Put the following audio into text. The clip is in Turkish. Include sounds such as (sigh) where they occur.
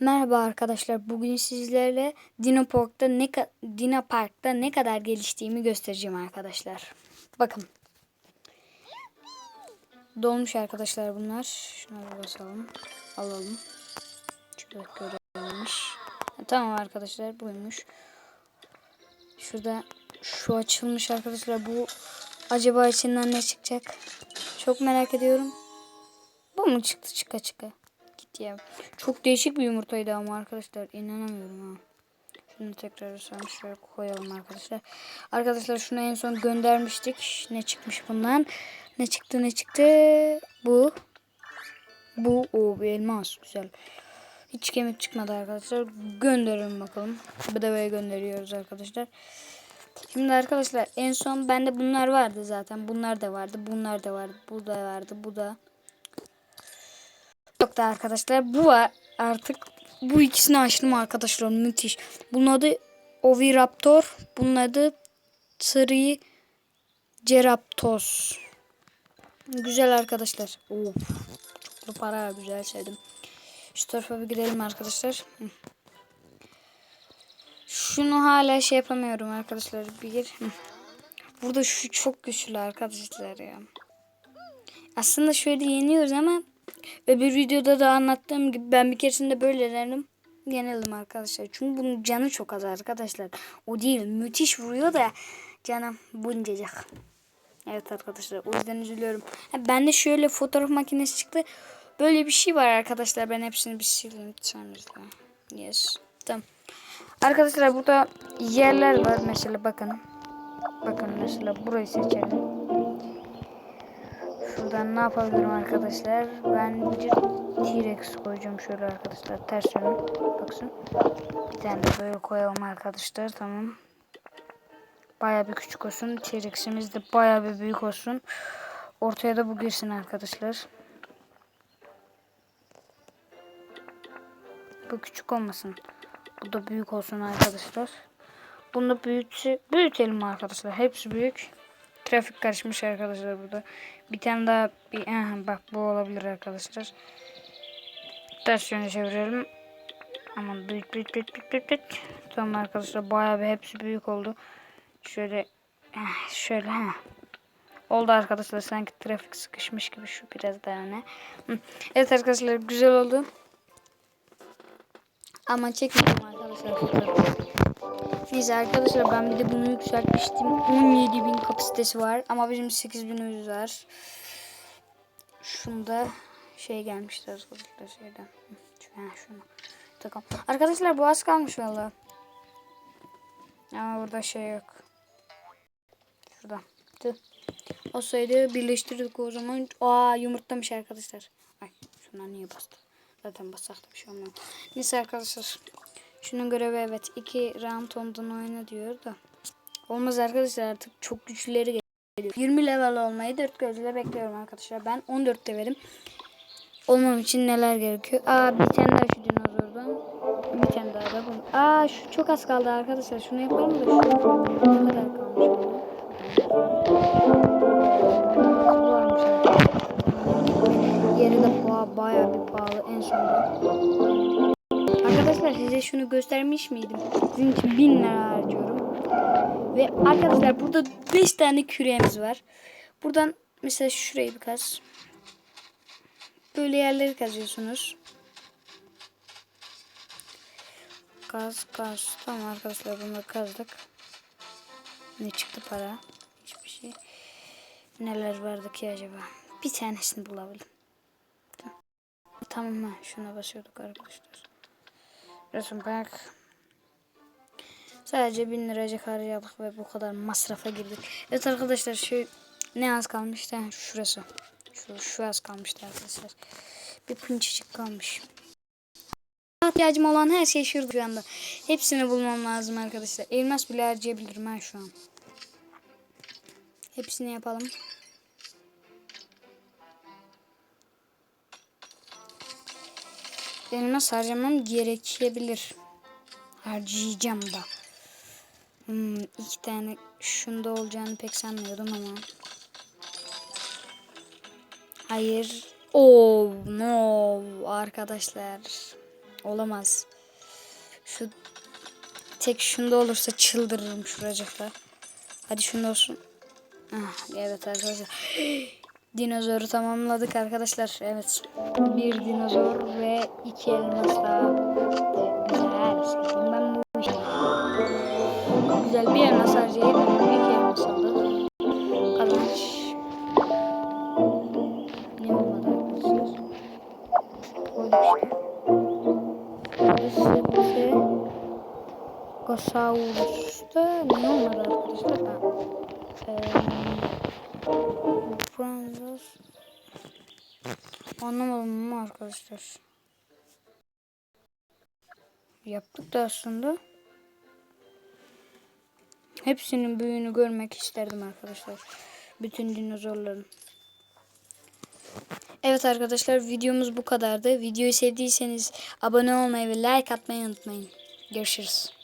Merhaba arkadaşlar. Bugün sizlerle Dino Park'ta ne ka- Dino Park'ta ne kadar geliştiğimi göstereceğim arkadaşlar. Bakın. Dolmuş arkadaşlar bunlar. Şunları basalım. Alalım. Şurada görülmüş. Ha, Tamam arkadaşlar buymuş. Şurada şu açılmış arkadaşlar. Bu acaba içinden ne çıkacak? Çok merak ediyorum. Bu mu çıktı çıka çıka? Ya. Çok değişik bir yumurtaydı ama arkadaşlar. inanamıyorum ha. Şunu tekrar şöyle koyalım arkadaşlar. Arkadaşlar şunu en son göndermiştik. Ne çıkmış bundan? Ne çıktı ne çıktı? Bu. Bu o bir elmas. Güzel. Hiç kemik çıkmadı arkadaşlar. Gönderelim bakalım. Bedavaya gönderiyoruz arkadaşlar. Şimdi arkadaşlar en son bende bunlar vardı zaten. Bunlar da vardı. Bunlar da vardı. Bu da vardı. Bu da. Yok da arkadaşlar bu var artık bu ikisini açtım arkadaşlar müthiş. Bunun adı Oviraptor. Bunun adı Triceratops. Güzel arkadaşlar. Of. Çoklu para güzel sevdim. Şu tarafa bir gidelim arkadaşlar. Şunu hala şey yapamıyorum arkadaşlar. Bir. Burada şu çok güçlü arkadaşlar ya. Aslında şöyle yeniyoruz ama öbür videoda da anlattığım gibi ben bir keresinde böyle denedim. Yenildim arkadaşlar. Çünkü bunun canı çok az arkadaşlar. O değil. Müthiş vuruyor da canım buncacık. Evet arkadaşlar. O yüzden üzülüyorum. Ha, bende şöyle fotoğraf makinesi çıktı. Böyle bir şey var arkadaşlar. Ben hepsini bir sileyim. Sanırım. Yes. Tamam. Arkadaşlar burada yerler var. Mesela bakın. Bakın mesela burayı seçelim. Şuradan ne yapabilirim arkadaşlar? Ben bir T-Rex koyacağım şöyle arkadaşlar. Ters yönü. Baksın. Bir tane de böyle koyalım arkadaşlar. Tamam. Baya bir küçük olsun. T-Rex'imiz de baya bir büyük olsun. Ortaya da bu girsin arkadaşlar. Bu küçük olmasın. Bu da büyük olsun arkadaşlar. Bunu da büyütse, büyütelim arkadaşlar. Hepsi büyük. Trafik karışmış arkadaşlar burada. Bir tane daha bir aha, bak bu olabilir arkadaşlar. Ters yöne çevirelim. Aman büyük büyük büyük büyük büyük. büyük. Tamam arkadaşlar bayağı bir hepsi büyük oldu. Şöyle şöyle ha. Oldu arkadaşlar sanki trafik sıkışmış gibi şu biraz daha ne. Evet arkadaşlar güzel oldu. Ama çekmedim arkadaşlar. Neyse arkadaşlar ben bir de bunu yükseltmiştim. 17.000 kapasitesi var ama bizim 8.100 var. Şunda şey gelmişti arkadaşlar şeyden. Ha, şunu. Takım. Arkadaşlar bu az kalmış valla. Ama burada şey yok. Şurada. Tüh. Olsaydı birleştirdik o zaman. Aa yumurtlamış arkadaşlar. Ay şunlar niye bastı? Zaten bassak da bir şey olmuyor. Neyse arkadaşlar. Şunun görevi evet. 2 round ondan oyna diyor da. Olmaz arkadaşlar artık çok güçlüleri geliyor. 20 level olmayı dört gözle bekliyorum arkadaşlar. Ben 14 levelim. Olmam için neler gerekiyor? Aa bir tane daha şu dinozordan. Bir tane daha da bunu. Aa şu çok az kaldı arkadaşlar. Şunu yapalım da şu. Ne kadar kalmış de ba bayağı bir pahalı en sonunda. Size şunu göstermiş miydim? Sizin için 1000 lira harcıyorum. Ve arkadaşlar burada 5 tane küreğimiz var. Buradan mesela şurayı bir kaz. Böyle yerleri kazıyorsunuz. Kaz kaz. Tamam arkadaşlar bunu kazdık. Ne çıktı para? Hiçbir şey. Neler vardı ki acaba? Bir tanesini bulabildim. Tamam mı? Şuna basıyorduk arkadaşlar. Resim bak. Sadece bin liracık harcadık ve bu kadar masrafa girdik. Evet arkadaşlar şu ne az kalmıştı? Şurası. Şu, şu az kalmıştı arkadaşlar. Bir pinçicik kalmış. İhtiyacım olan her şey şurada şu anda. Hepsini bulmam lazım arkadaşlar. Elmas bile harcayabilirim ben şu an. Hepsini yapalım. Elmas harcamam gerekebilir. Harcayacağım da. Hmm, iki tane şunda olacağını pek sanmıyordum ama. Hayır. Oh no arkadaşlar. Olamaz. Şu tek şunda olursa çıldırırım şuracıkta. Hadi şunda olsun. Ah, evet arkadaşlar. (gasps) Dinozoru tamamladık arkadaşlar. Evet. Bir dinozor ve iki elmas daha. Güzel. Ben bu işi. Güzel bir elmas harcayıp iki elmas aldık. Kazanç. Ne olmadı arkadaşlar? Koyduk işte. Burası Gosaurus'ta ne olmadı arkadaşlar? Ha. Bronzos Anlamadım mı arkadaşlar? Yaptık da aslında. Hepsinin büyüğünü görmek isterdim arkadaşlar. Bütün dinozorların. Evet arkadaşlar videomuz bu kadardı. Videoyu sevdiyseniz abone olmayı ve like atmayı unutmayın. Görüşürüz.